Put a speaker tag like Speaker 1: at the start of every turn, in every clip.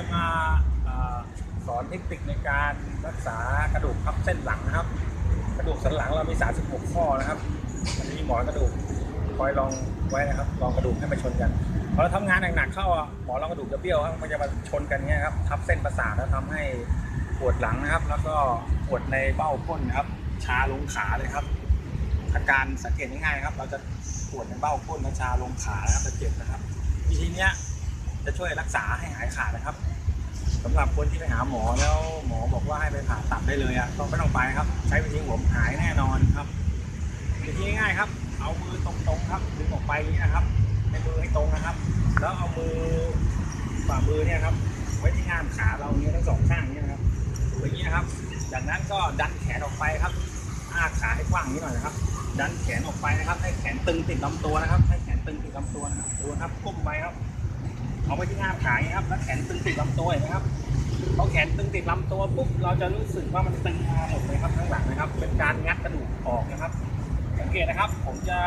Speaker 1: จะมาสอนเทคนิคในการรักษากระดูกทับเส้นหลังนะครับ กระดูกสันหลังเรามี 36 ข้อนะครับมันจะมีหมอนกระดูกคอยลองไว้นะครับลองกระดูกให้มาชนกันพอเราทำงานหนักๆเข้าหมอนรองกระดูกจะเบี้ยวครับมันจะมาชนกันเงี้ยครับทับเส้นประสาทแล้วทำให้ปวดหลังนะครับ แล้วก็ปวดในเบ้าก้นนะครับชาลงขาเลยครับอาการสังเกตง่ายๆครับ เราจะปวดในเบ้าก้นและชาลงขานะครับจะเจ็บนะครับ วิธีเนี้ย จะช่วยรักษาให้หายขาดนะครับสำหรับคนที่ไปหาหมอแล้วหมอบอกว่าให้ไปผ่าตัดได้เลยอะต้องไม่ต้องไปครับ ใช้วิธีผมหายแน่นอนครับวิธีง่ายครับ เอามือตรงๆครับดึงออกไปนี้นะครับในมือให้ตรงนะครับ แล้วเอามือฝ่ามือเนี่ยครับไว้ที่ง่ามขาเราอย่างนี้ทั้งสองข้างอย่างนี้นะครับอย่างนี้นะครับ จากนั้นก็ดันแขนออกไปครับอ้าขาให้กว้างนิดหน่อยนะครับ ดันแขนออกไปนะครับ ให้แขนตึงติดลำตัวนะครับ ให้แขนตึงติดลำตัวนะครับดูครับก้มไปครับ เอาไปที่ง่ามขาครับแล้วแขนตึงติดลำตัวเห็นไหมครับพอแขนตึงติดลำตัวปุ๊บเราจะรู้สึกว่ามันตึงมาหมดเลยครับข้างหลังนะครับ เป็นการงัดกระดูกออกนะครับ สังเกตนะครับ ผมจะ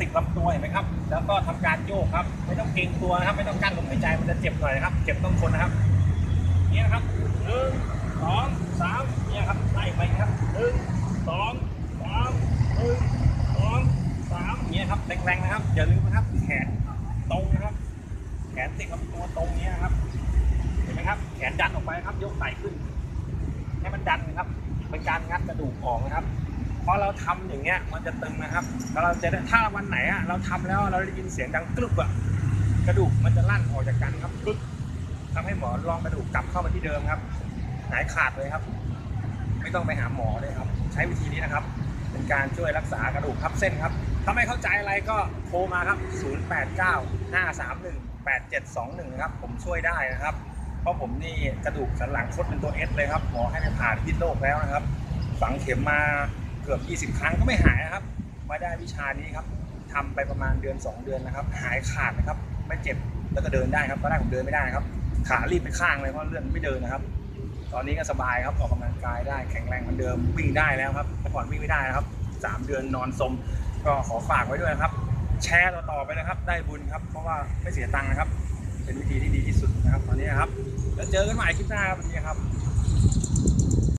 Speaker 1: ติดลำตัวเห็นไหมครับ แล้วก็ทำการโยกครับ ไม่ต้องเกรงตัวนะครับ ไม่ต้องกั้นลมหายใจมันจะเจ็บหน่อยนะครับ เจ็บต้องทนนะครับเนี่ยนะครับหนึ่งสองสามเนี่ยครับไล่ไปครับหนึ่งสองสามหนึ่งสองสามเนี่ยครับแรงๆนะครับอย่าลืมนะครับ แขนตรงนะครับ แขนติ ดกับตัวตรงนี้นะครับ เห็นไหมครับ แขนดันออกไปครับ ยกไหล่ขึ้น ให้มันดันนะครับ เป็นการงัดกระดูกออกนะครับพอเราทำอย่างเงี้ย มันจะตึงนะครับ แล้วเราจะถ้าวันไหนอะเราทำแล้วเราได้ยินเสียงดังกรึบอะกระดูกมันจะลั่นออกจากกันครับกรึบทำให้หมอลองกระดูกกลับเข้ามาที่เดิมครับ หายขาดเลยครับ ไม่ต้องไปหาหมอเลยครับ ใช้วิธีนี้นะครับ เป็นการช่วยรักษากระดูกทับเส้นครับ ถ้าไม่เข้าใจอะไรก็โทรมาครับ 089 531 8721ครับผมช่วยได้นะครับ เพราะผมนี่กระดูกสันหลังคดเป็นตัวเอสเลยครับหมอให้ไปผ่าที่พิษโลกแล้วนะครับ ฝังเข็มมาเกือบ 20 ครั้งก็ไม่หายนะครับ มาได้วิชานี้ครับทำไปประมาณเดือน 2 เดือนนะครับ หายขาดนะครับ ไม่เจ็บแล้วก็เดินได้ครับตอนแรกผมเดินไม่ได้ครับ ขารีบไปข้างเลยเพราะเลื่อนไม่เดินนะครับ ตอนนี้ก็สบายครับออกกำลังกายได้แข็งแรงเหมือนเดิมวิ่งได้แล้วครับเมื่อก่อนวิ่งไม่ได้นะครับ 3 เดือนนอนสมก็ขอฝากไว้ด้วยนะครับ แชร์ต่อๆไปนะครับ ได้บุญครับ เพราะว่าไม่เสียตังค์นะครับ เป็นวิธีที่ดีที่สุดนะครับ ตอนนี้นะครับ แล้วเจอกันใหม่คลิปหน้าครับวันนี้ครับ